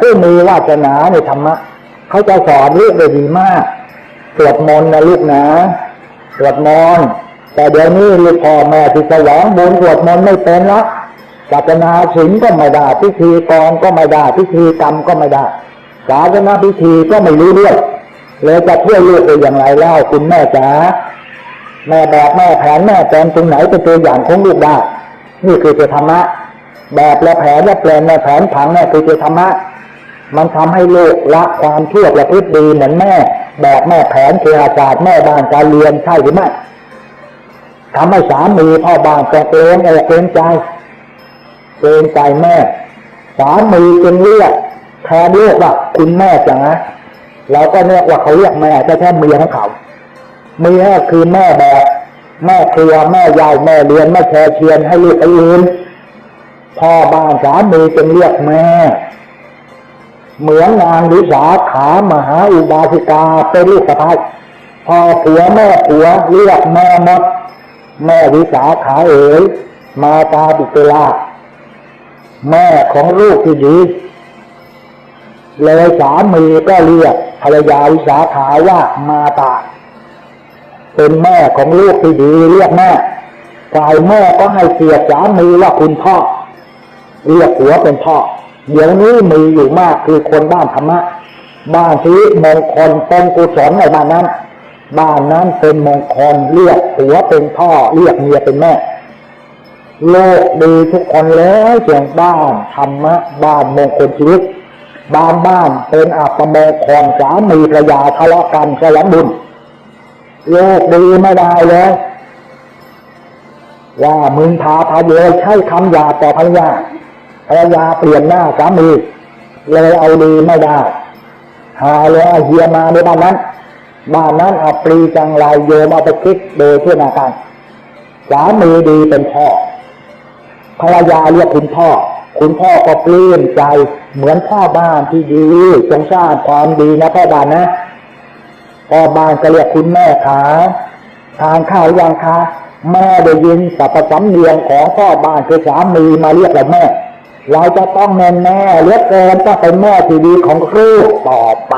ผู้มีวาสนาในธรรมะเขาจะสอนลูกได้ดีมากสวดมนต์นะลูกนะสวดมนต์แต่เดี๋ยวนี้ลูกพ่อแม่ที่สวงบุญสวดมนต์ไม่เป็นละศาสนาศีลก็ไม่ได้พิธีกรก็ไม่ได้พิธีกรรมก็ไม่ได้ศาสนาพิธีก็ไม่รู้เรื่องเลยจะช่วยลูกได้อย่างไรเล่าคุณแม่จ๋าแม่แบบแม่แผนแม่แปลนตรงไหนเป็นตัวอย่างของลูกได้นี่คือตัวธรรมะ แบบและแผนและแปลนและแผนผังนี่คือตัวธรรมะ มันทำให้ลูกละความชั่วประพฤติดีเหมือนแม่ แบบแม่แผนเคหศาสตร์แม่บ้านการเรียนใช่หรือไม่ทำให้สามีพ่อบ้านแกเกรงเอเกรงใจเกรงใจแม่ สามีจึงเรียกแทนเรียกว่าคุณแม่จ๋าเราก็เรียกว่าเขาเรียกแม่แต่แค่เมียของเขาเมียคือแม่แบบแม่เคลียร์แม่ยายแม่เรียนแม่แชร์เชียนให้ลูกไปอื่นพ่อบ้านสามีจึงเรียกแม่ เหมือนนางวิสาขามหาอุบาสิกาเป็นลูกสะพ้ายพอผัวแม่ผัวเรียกแม่มดแม่วิสาขาเอ๋ยมาตาบิเตลาแม่ของลูกที่ดีเลยสามีก็เรียกภรรยาวิสาขาว่ามาตา เป็นแม่ของลูกที่ดีเรียกแม่ฝ่ายแม่ก็ให้เกียรติสามีว่าคุณพ่อ เรียกหัวเป็นพ่อ เดี๋ยวนี้มีอยู่มากคือคนบ้านธรรมะ บ้านที่มงคลเป็นกุศลในบ้านนั้น บ้านนั้นเป็นมงคลเรียกหัวเป็นพ่อเรียกเมียเป็นแม่ โลกดีทุกคนแล้วเสียงบ้านธรรมะ บ้านมงคลชีวิตบ้านบ้านเป็นอัปมงคลสามีภรรยาทะเลาะกันฉลองบุญโลกดีไม่ได้เลยว่ามึงพาพาเยใช้คำหยาบต่อภรรยา ภรรยาเปลี่ยนหน้าสามีเลยเอาดีไม่ได้หาเลยเอาเฮียมาในบ้านนั้น บ้านนั้นเอาปรีจังไรโยมเอาไปคิดโดยที่นาการสามีดีเป็นพ่อภรรยาเรียกคุณพ่อ คุณพ่อก็ปลื้มใจ เหมือนพ่อบ้านที่ดีจงสร้างความดีนะพ่อบ้านนะพ่อบ้านก็เรียกคุณแม่ขาทานข้าวยังคะแม่ได้ยินสัพสำเนียงของพ่อบ้านคือสามีมาเรียกเราแม่ เราจะต้องแน่แน่เลือเกินต้องเป็นแม่ที่ดีของลูกต่อไป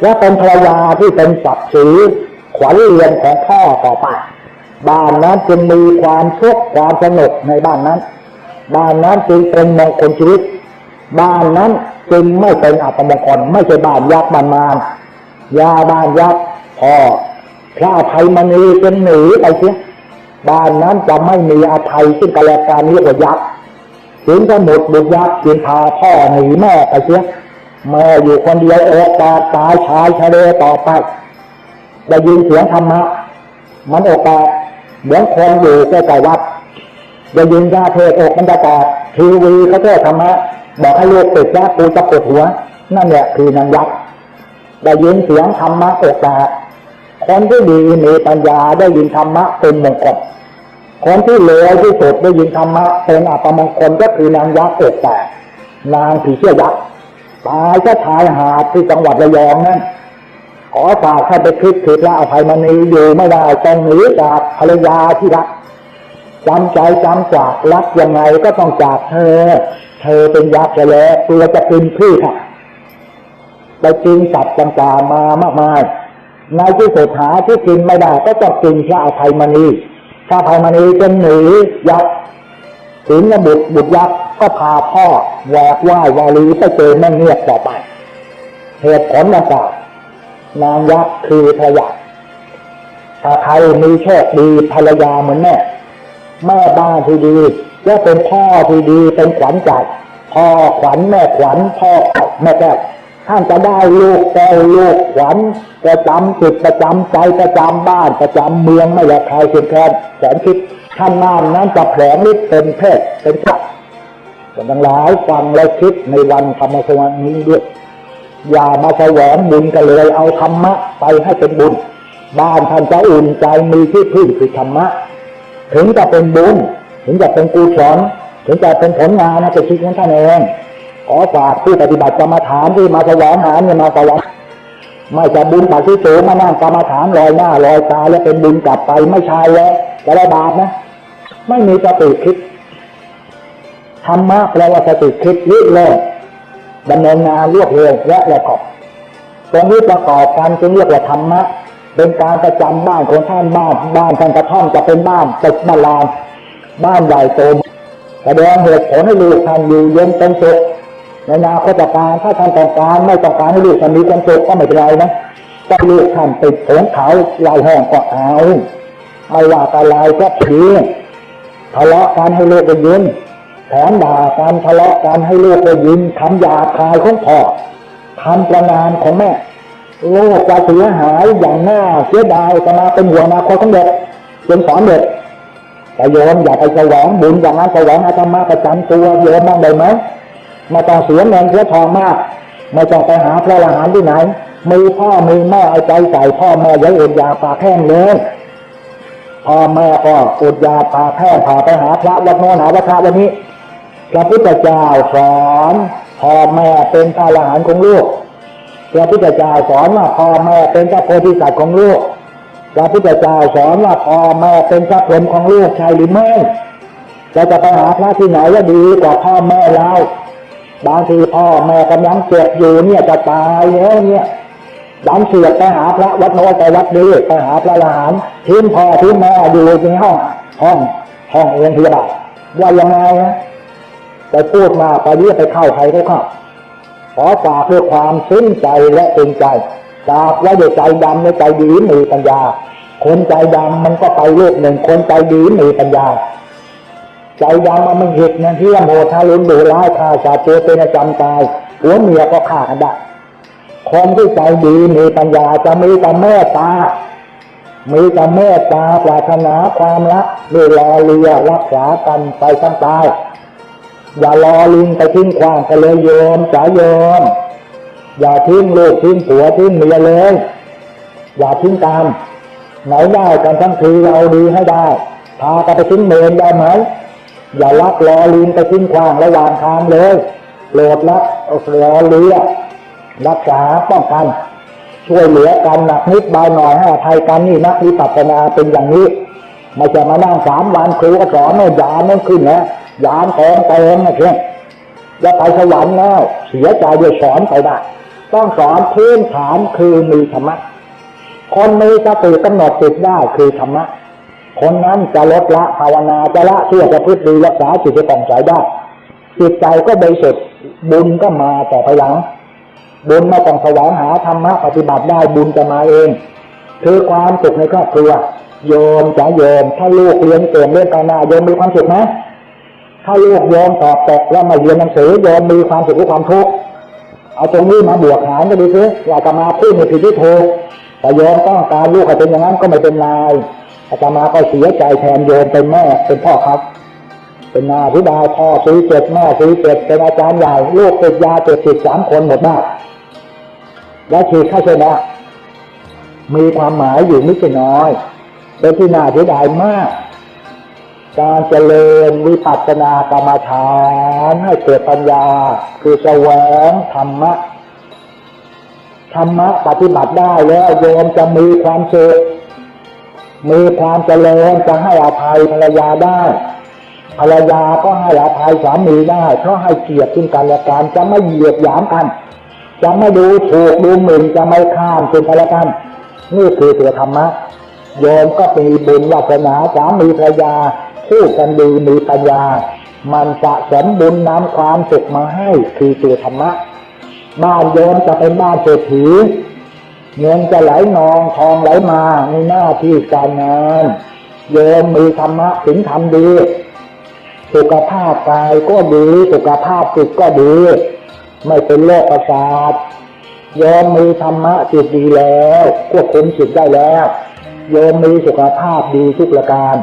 และเป็นภรรยาที่เป็นศักดิ์ศรีขวัญเรียนของพ่อต่อไป บ้านนั้นจึงมีความสุขความสนุกในบ้านนั้น บ้านนั้นจึงเป็นมงคลชีวิต บ้านนั้นจึงไม่เป็นอัปมงคลไม่ใช่บ้านยักษ์มานมานยาบ้านยักษ์พ่อพระอภัยมณีจึงหนีไปเสียบ้านนั้นจะไม่มีอภัยซึ่งกันและกันเรียกว่ายักษ์ ถึงจะหมดบุญยักษ์จึงพาพ่อหนีแม่ไปเสียแม่อยู่คนเดียวอกตาตายชายทะเลต่อไปได้ยินเสียงธรรมะมันอกาเหมือนคนอยู่ใกล้ๆวัดได้ยินยาเทศอกมันจะแตกทีวีเขาเทศธรรมะบอกให้ลูกติดยาปูจะปวดหัว นั่นแหละคือนางยักษ์ได้ยินเสียงธรรมะอกาคนที่ดีมีปัญญาได้ยินธรรมะเป็นมงคล คนที่เลวที่สุดได้ยินธรรมะเป็นอัปมงคลก็คือนางยักษ์โอกาสนางผีเชื่อยักษ์ตายก็ชายหาดที่จังหวัดระยองนั่นขอฝากให้ไปคิดถึงพระอภัยมณีอยู่ไม่ได้ต้องหนีจากภรรยาที่รักจำใจจำจากรักยังไงก็ต้องจากเธอ เธอเป็นยักษ์แล้วตัวจะกินพืชค่ะไปกินสัตว์ต่างๆมามากมายในที่สุดหาที่กินไม่ได้ก็ต้องกินพระอภัยมณี พระภัยมณีจึงหนียักษ์สินบุตรบุตรยักษ์ก็พาพ่อแหวกว่ายวาลีไปเจอแม่เงียบต่อไป เหตุผลดังกล่าวนางยักษ์คือภรรยาถ้าใครมีโชคดีภรรยาเหมือนแม่แม่บ้านที่ดีและเป็นพ่อที่ดีเป็นขวัญใจพ่อขวัญแม่ขวัญพ่อแม่แก้ว ท่านจะได้ลูกแก้วลูกขวัญประจำจิตประจำใจประจำบ้านประจำเมืองไม่ละใครเพียงแค่แสนคิดท่านนานนั้นจะแผลงฤทธิ์เป็นเพศเป็นพระแต่ทั้งหลายฟังและคิดในวันธรรมสวรรค์นี้ด้วยอย่ามาแสวงบุญกันเลยเอาธรรมะไปให้เป็นบุญ บ้านท่านจะอุ่นใจมีที่พึ่งคือธรรมะ ถึงจะเป็นบุญ ถึงจะเป็นกุศลถึงจะเป็นผลงานนะเป็นชีวิตของท่านเอง ขอฝากผู้ปฏิบัติกรรมฐานที่มาแสวงหาเนี่ยมาแสวงไม่จะบุญปากที่สูงมานั่งกรรมฐานลอยหน้าลอยตาแล้วเป็นบุญกลับไปไม่ใช่แล้วจะได้บาปนะ ไม่มีสติคิดธรรมะแปลว่าสติคิดริเลิศดำเนินงานรวดเร็วและประกอบตรงนี้ประกอบกันจึงเรียกว่าธรรมะเป็นการประจำบ้านของท่านบ้านบ้านท่านกระท่อมจะเป็นบ้านตึกบ้านลานบ้านใหญ่โตแสดงเหตุผลให้ลูกท่านอยู่เย็นเป็นสุข ในนาคตการถ้าท่านต้องการไม่ต้องการให้ลูกท่านมีความสุขก็ไม่เป็นไรนะก็ลูกท่านติดโผงเขาลายแห้งก็เอาเอาว่าตะลายก็ผีทะเลาะกันให้ลูกได้ยินแถมด่ากันทะเลาะกันให้ลูกได้ยินคำหยาคายของพ่อคำประนามของแม่โลกจะเสียหายอย่างหน่าเสียดายจะมาเป็นห่วนาคตของเด็กจึงสอนเด็กแต่โยมอย่าไปแสวงบุญอย่างนั้นแสวงอาตมาประจำตัวโยมบ้างได้ไหม ไมาต้องเสียเงินเสียทองมาก ไม่ต้องไปหาพระอรหันต์ที่ไหนมีพ่อมีแม่เอาใจใส่พ่อแม่อยังอดยาปาแห้งเลยพ่อแม่ก็อดยาปาแห้งพาไปหาพระวัดโน้นหาวัดพระวันนี้พระพุทธเจ้าสอนพ่อแม่เป็นพระอรหันต์ของลูกพระพุทธเจ้าสอนว่าพ่อแม่เป็นพระโพธิสัตว์ของลูกพระพุทธเจ้าสอนว่าพ่อแม่เป็นพระพรหมของลูกใช่หรือไม่เราจะไปหาพระที่ไหนว่าดีกว่าพ่อแม่เรา บางทีพ่อแม่กำลังเจ็บอยู่เนี่ยจะตายแล้วเนี่ยดันเสียไปหาพระวัดโน้นไปวัดนี้ไปหาพระอรหันทิ้งพ่อทิ้งแม่อยู่ในห้องห้องห้องโรงพยาบาลว่ายังไงนะไปพูดมาไปเรียกไปเข้าใครก็เข้าขอฝากด้วยความซึ้งใจและเป็นใจฝากไว้ด้วยใจดำและใจดีมีปัญญา คนใจดำมันก็ไปโลกหนึ่งคนใจดีมีปัญญา ใจดำมันไม่เหตุนะที่โมทารุณดุร้ายฆ่าสาตัวเป็นจำตายหัวเมียก็ฆ่ากันได้คนที่ใจดีมีปัญญาจะมีแต่เมตตา มีแต่เมตตาปรารถนาความรักด้วยรอเรือรักษากันไปทั้งตายอย่ารอลิงไปทิ้งควางกันเลยโยมจ๋าโยม อย่าทิ้งลูกทิ้งผัวทิ้งเมียเลย อย่าทิ้งตามไหนได้กันทั้งทีเอาดีให้ได้พากันไปทิ้งเมนได้ไหม อย่าลักรอลิงไปทิ้งควางระหว่างทางเลยโปรดรักรอเรือรักษาป้องกัน ช่วยเหลือกันหนักนิดเบาหน่อยให้อภัยกันนี่นักวิปัสสนาเป็นอย่างนี้ไม่จะมานั่งสามวันครูก็สอนให้ยานนั่ขึ้นนะยานแตงเตงนะเพื่อนแล้วไปสวรรค์แล้วเสียใจด้วยสอนไปได้ต้องสอนพื้นฐานคือมีธรรมะคนมีสติกำหนดจิตได้คือธรรมะ คนนั้นจะลดละภาวนาจะละเชื่อจะพึ่งดีรักษาจิตจะต้องใจได้จิตใจก็บริสุทธิ์บุญก็มาแต่ภายหลังบุญม่ต้องแสวงหาธรรมะปฏิบัติได้บุญจะมาเอง คือความสุขในครอบครัวโยมจะโยม ถ้าลูกเรียนเก่งเรื่องการนาโยมมีความสุขไหมถ้าลูกโยมสอบตกแล้วมาเรียนหนังสือโยมมีความสุขหรือความทุกข์เอาตรงนี้มาบวกหารกันดูซิอยากจะมาพูดในผิดที่ถูกแต่โยมต้องการลูกให้เป็นอย่างนั้นก็ไม่เป็นไร อาตมาก็เสียใจแทนโยมเป็นแม่เป็นพ่อครับ เป็นนาธิดาพ่อซื้อเจ็ดแม่ซื้อเจ็ดเป็นอาจารย์ใหญ่ลูกติดยาเจ็ดสิบสามคนหมดบ้านและฉีดเข้าชนะมีความหมายอยู่ไม่ใช่น้อยเป็นที่น่าเสียดายมาก การเจริญวิปัสสนากรรมฐานให้เกิดปัญญา คือแสวงธรรมะธรรมะปฏิบัติได้แล้วโยมจะมีความสุข มีความเจริญจะให้อภัยภรรยาได้ภรรยาก็ให้อภัยสามีได้ เพราะให้เกียรติซึ่งกันและกันจะไม่เหยียดหยามกัน จะไม่ดูถูกดูหมิ่นจะไม่ข้ามซึ่งกันและกัน นี่คือตัวธรรมะโยมก็มีบุญวาสนาสามีภรรยาคู่กันดีมีปัญญา มันสะสมบุญนำความสุขมาให้คือตัวธรรมะบ้านโยมจะเป็นบ้านเศรษฐี เงินจะไหลนองทองไหลมาในหน้าที่การงานโยมมีธรรมะถึงทำดี สุขภาพกายก็ดี สุขภาพจิตก็ดี ไม่เป็นโรคประสาทโยมมีธรรมะจิตดีแล้วควบคุมจิตได้แล้วโยมมีสุขภาพดีทุกประการ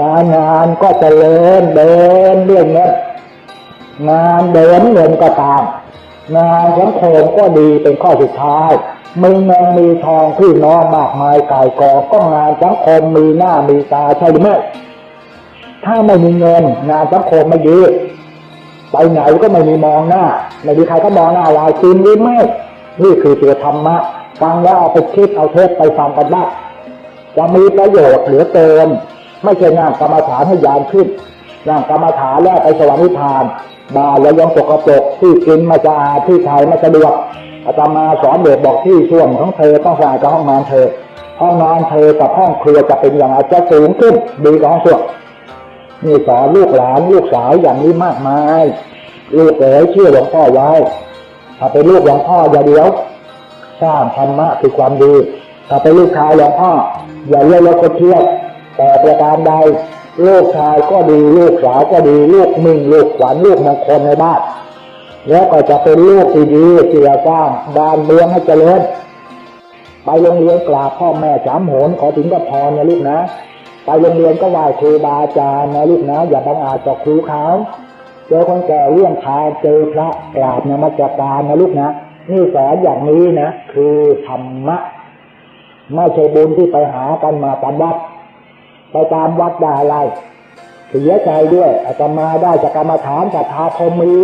การงานก็เจริญเดินเรื่องเงินงานเดินเงินก็ตาม งานสังคมก็ดีเป็นข้อสุดท้าย มีเงินมีทองพี่น้องมากมายกายกอก็งานสังคมมีหน้ามีตาใช่หรือไม่ถ้าไม่มีเงินงานสังคมไม่ดีไปไหนก็ไม่มีมองหน้า ไม่มีใครก็มองหน้าเราจริงหรือไม่นี่คือตัวธรรมะฟังแล้วเอาไปคิดเอาเทศไปฟังกันบ้างจะมีประโยชน์เหลือเกิน ไม่ใช่งานกรรมฐานให้ยานขึ้นร่างกรรมฐานแล้วไปสวรรค์นิพพานบาแล้วยังสกประจกที่กินไมาจะอาที่ถ่ายไมาสะดวก อาตมาสอนเด็กบอกที่ส่วนของเธอต้องสะอาดกับห้องนอนเธอ ห้องนอนเธอกับห้องครัวจะเป็นอย่างไรจะสูงขึ้นดีกว่าห้องส้วมนี่สอนลูกหลานลูกสาวอย่างนี้มากมาย ลูกเอ๋ยเชื่อหลวงพ่อไว้ถ้าเป็นลูกหลวงพ่ออย่าเดียวสร้างธรรมะคือความดีถ้าเป็นลูกชายหลวงพ่ออย่าเลี้ยวแล้วก็เที่ยวแต่ประการใดลูกชายก็ดีลูกสาวก็ดีลูกมิงลูกขวัญลูกมงคลในบ้าน แล้วก็จะเป็นลูกที่ดีที่จะสร้างบ้านเมืองให้เจริญไปโรงเรียนกราบพ่อแม่สามโหนขอถึงกับพรนะลูกนะ ไปโรงเรียนก็ไหว้ครูบาอาจารย์นะลูกนะ อย่าบังอาจต่อครูเขาเจอคนแก่เลี่ยงทางเจอพระกราบนมัสการนะลูกนะนี่สอนอย่างนี้นะ คือธรรมะไม่ใช่บุญที่ไปหากันมาตามวัด ไปตามวัดได้อะไรเสียใจด้วยอาตมาได้จากกรรมฐานศรัทธาพรหมี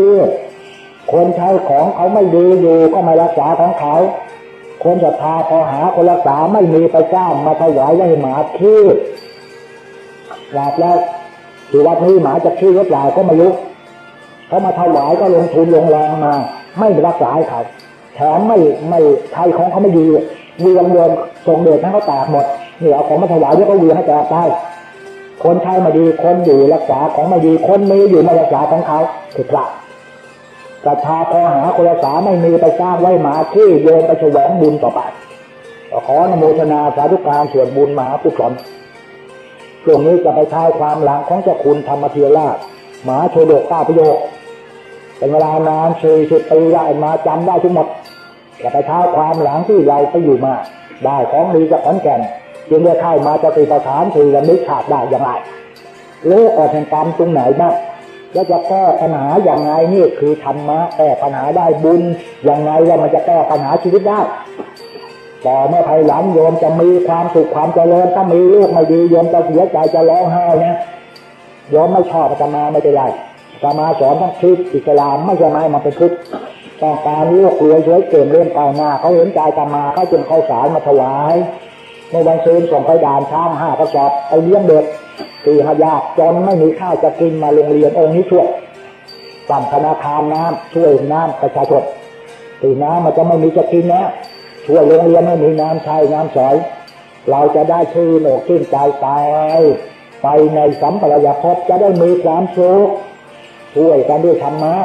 คนใช้ของเขาไม่ดีอยู่ก็ไม่รักษาของเขา คนศรัทธาพอหาคนรักษาไม่มีไปจ้างมาถวายให้หมาขี้กราบแล้วที่วัดนี้หมาจะขี้หรือเปล่าก็ไม่รู้เขามาถวายก็ลงทุนลงแรงมา ไม่รักษาเขาแถมไม่ไม่ใครของเขาไม่ดีเวียงเดินส่งเดชให้เขาแตกหมดนี่เอาของมาถวายเดี๋ยวก็เวียงให้แตกได้คนใช้ไม่ดีคนอยู่รักษาของไม่ดีคนมีอยู่ไม่รักษาของเขาคือพระ ศรัทธาพอหาคนรักษาไม่มีไปสร้างไว้หมาขี้โยนไปแสวงบุญต่อไปขออนโมทนาสาธุการส่วนบุญมหากุศลช่วงนี้จะไปท้ายความหลังของเจ้าคุณธรรมเทียราชหมาโชโดกข้าประโยคเป็นเวลานานสี่สิบปีได้มาจำได้ทั้งหมดจะไปท้ายความหลังที่เราไปอยู่มา ได้ของดีจากขอนแก่นจึงได้เข้ามาจะติประฐานคือระลึกชาติได้อย่างไรโลกออกแห่งกรรมตรงไหนบ้าง แล้วจะแก้ปัญหาอย่างไงนี่คือธรรมะแก้ปัญหาได้บุญอย่างไงว่ามันจะแก้ปัญหาชีวิตได้ต่อเมื่อภายหลังโยมจะมีความสุขความเจริญถ้ามีลูกไม่ดีโยมจะเสียใจจะร้องไห้นะโยมไม่ชอบอาตมาไม่เป็นไรอาตมาสอนทั้งคริสต์อิสลามไม่ใช่ไหมมันเป็นคริสต์ต้องการลูกรวยช่วยเกิดเรื่องเก่าหน้าเขาเห็นใจอาตมาเขาจึงเข้าสารมาถวายในวันซื้อส่งไปด่านช้างห้ากระสอบไปเลี้ยงเด็ก ตีหายากจนไม่มีข้าวจะกินมาโรงเรียนองค์นี้ช่วยสั่งธนาคารน้ำช่วยน้ำประชาชนตีน้ำมันจะไม่มีจะกินนะช่วยโรงเรียนให้มีน้ำใช้น้ำใสเราจะได้ชื่นอกชื่นใจตายไปในสัมปรายภพจะได้มีความสุขช่วยกันด้วยธรรมะ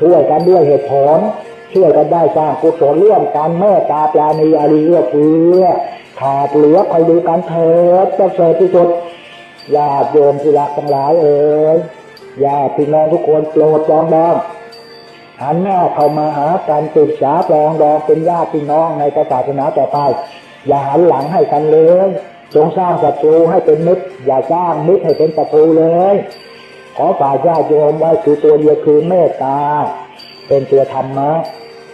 ช่วยกันด้วยเหตุผลช่วยกันได้สร้างกุศลร่วมกันเมตตาปราณีอารีเอื้อเฟื้อขาดเหลือคอยดูกันเถิดประเสริฐที่สุด ญาติโยมที่รักทั้งหลายเอ๋ยญาติพี่น้องทุกคนโปรดจองดองหันหน้าเข้ามาหาการศึกษาปรองดองเป็นญาติพี่น้องในศาสนาต่อไปอย่าหันหลังให้กันเลยจงสร้างศัตรูให้เป็นมิตร อย่าสร้างมิตรให้เป็นศัตรูเลย ขอฝากญาติโยมไว้คือตัวเดียวคือเมตตา เป็นตัวธรรมะ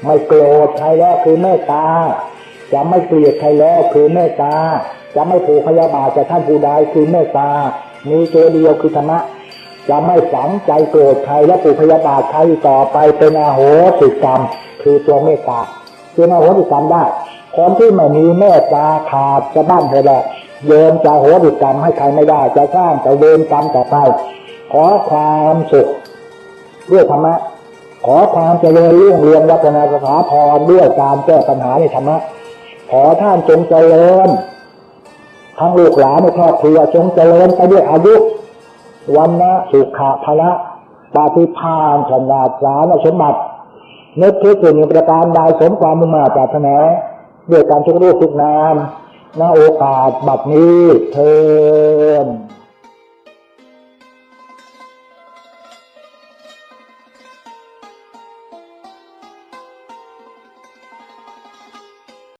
ไม่โกรธใครแล้วคือเมตตาจะไม่เกลียดใครแล้วคือเมตตา จะไม่ผูกพยาบาทกับท่านผู้ใดคือเมตตา มีตัวเดียวคือธรรมะ จะไม่ฝังใจโกรธใครและผูกพยาบาทใครต่อไปเป็นอาโหสิกรรม คือตัวเมตตาเป็นอาโหสิกรรมได้คนที่ไม่มีเมตตาขาดจะบ้านเธอแหละโยมจะโหสิกรรมให้ใครไม่ได้จะสร้างแต่เวรกรรมต่อไปขอความสุขด้วยธรรมะขอความเจริญรุ่งเรืองวัฒนาสถาพรด้วยการแก้ปัญหาในธรรมะขอท่านจงเจริญ ทั้งลูกหลานในครอบครัวจงเจริญไปด้วยอายุวันนะสุขะพละปาฏิพานชนาสารสมบัตินึกคิดถึงประการใดสมความมุ่งมาจารถนาด้วยการทุกรูปทุกนามณโอกาสบัดนี้เทอ